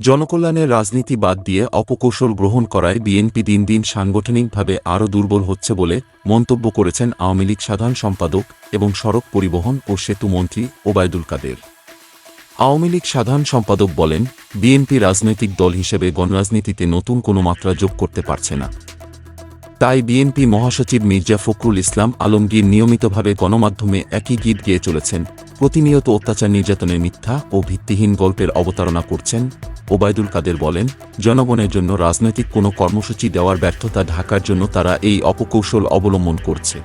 জনকল্যাণের রাজনীতি বাদ দিয়ে অপকৌশল গ্রহণ করায় বিএনপি দিন দিন সাংগঠনিকভাবে আরও দুর্বল হচ্ছে বলে মন্তব্য করেছেন আওয়ামী লীগ সাধারণ সম্পাদক এবং সড়ক পরিবহন ও সেতু মন্ত্রী ওবায়দুল কাদের। আওয়ামী লীগ সাধারণ সম্পাদক বলেন, বিএনপি রাজনৈতিক দল হিসেবে গণরাজনীতিতে নতুন কোনো মাত্রা যোগ করতে পারছে না। তাই বিএনপি মহাসচিব মির্জা ফখরুল ইসলাম আলমগীর নিয়মিতভাবে গণমাধ্যমে একই গীত গেয়ে চলেছেন। প্রতিনিয়ত অত্যাচার, নির্যাতনের মিথ্যা ও ভিত্তিহীন গল্পের অবতারণা করছেন ওবায়দুল কাদের বলেন, জনগণের জন্য রাজনৈতিক কোনো কর্মসূচি দেওয়ার ব্যর্থতা ঢাকার জন্য তারা এই অপকৌশল অবলম্বন করছে।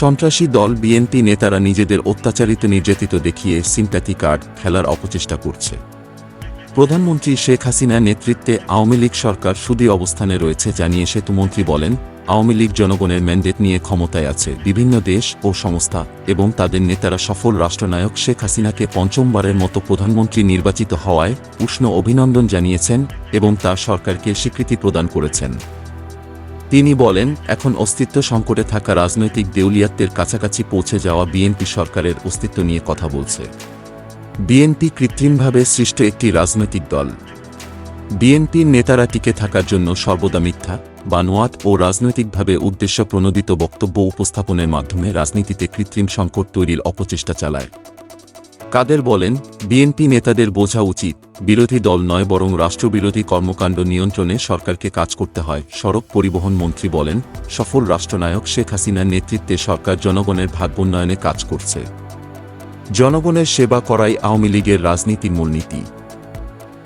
সন্ত্রাসী দল বিএনপি নেতারা নিজেদের অত্যাচারিত নির্যাতিত দেখিয়ে সিম্প্যাথি কার্ড খেলার অপচেষ্টা করছে। প্রধানমন্ত্রী শেখ হাসিনা নেতৃত্বে আওয়ামী লীগ সরকার সুদী অবস্থানে রয়েছে জানিয়ে সেতুমন্ত্রী বলেন, আওয়ামী লীগ জনগণের ম্যান্ডেট নিয়ে ক্ষমতায় আছে বিভিন্ন দেশ ও সংস্থা এবং তাদের নেতারা সফল রাষ্ট্রনায়ক শেখ হাসিনাকে পঞ্চমবারের মতো প্রধানমন্ত্রী নির্বাচিত হওয়ায় উষ্ণ অভিনন্দন জানিয়েছেন এবং তার সরকারকে স্বীকৃতি প্রদান করেছেন। তিনি বলেন, এখন অস্তিত্ব সংকটে থাকা রাজনৈতিক দেউলিয়াত্বের কাছাকাছি পৌঁছে যাওয়া বিএনপি সরকারের অস্তিত্ব নিয়ে কথা বলছে। বিএনপি কৃত্রিমভাবে সৃষ্ট একটি রাজনৈতিক দল। বিএনপির নেতারা টিকে থাকার জন্য সর্বদা মিথ্যা, বানোয়াট ও রাজনৈতিকভাবে উদ্দেশ্য প্রণোদিত বক্তব্য উপস্থাপনের মাধ্যমে রাজনীতিতে কৃত্রিম সংকট তৈরির অপচেষ্টা চালায়। কাদের বলেন, বিএনপি নেতাদের বোঝা উচিত, বিরোধী দল নয় বরং রাষ্ট্রবিরোধী কর্মকাণ্ড নিয়ন্ত্রণে সরকারকে কাজ করতে হয়, সড়ক পরিবহন মন্ত্রী বলেন, সফল রাষ্ট্রনায়ক শেখ হাসিনার নেতৃত্বে সরকার জনগণের ভাগ্যোন্নয়নে কাজ করছে। জনগণের সেবা করাই আওয়ামী লীগের রাজনীতির মূলনীতি।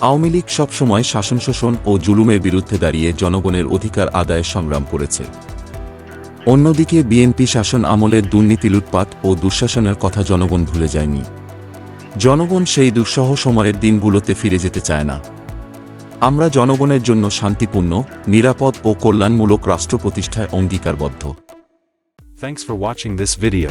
আওয়ামী লীগ সবসময় শাসন শোষণ ও জুলুমের বিরুদ্ধে দাঁড়িয়ে জনগণের অধিকার আদায়ে সংগ্রাম করেছে। অন্যদিকে বিএনপি শাসন আমলের দুর্নীতি লুটপাট ও দুঃশাসনের কথা জনগণ ভুলে যায়নি। জনগণ সেই দুঃসহ সময়ের দিনগুলোতে ফিরে যেতে চায় না। আমরা জনগণের জন্য শান্তিপূর্ণ, নিরাপদ ও কল্যাণমূলক রাষ্ট্র প্রতিষ্ঠায় অঙ্গীকারবদ্ধ। Thanks for watching this video.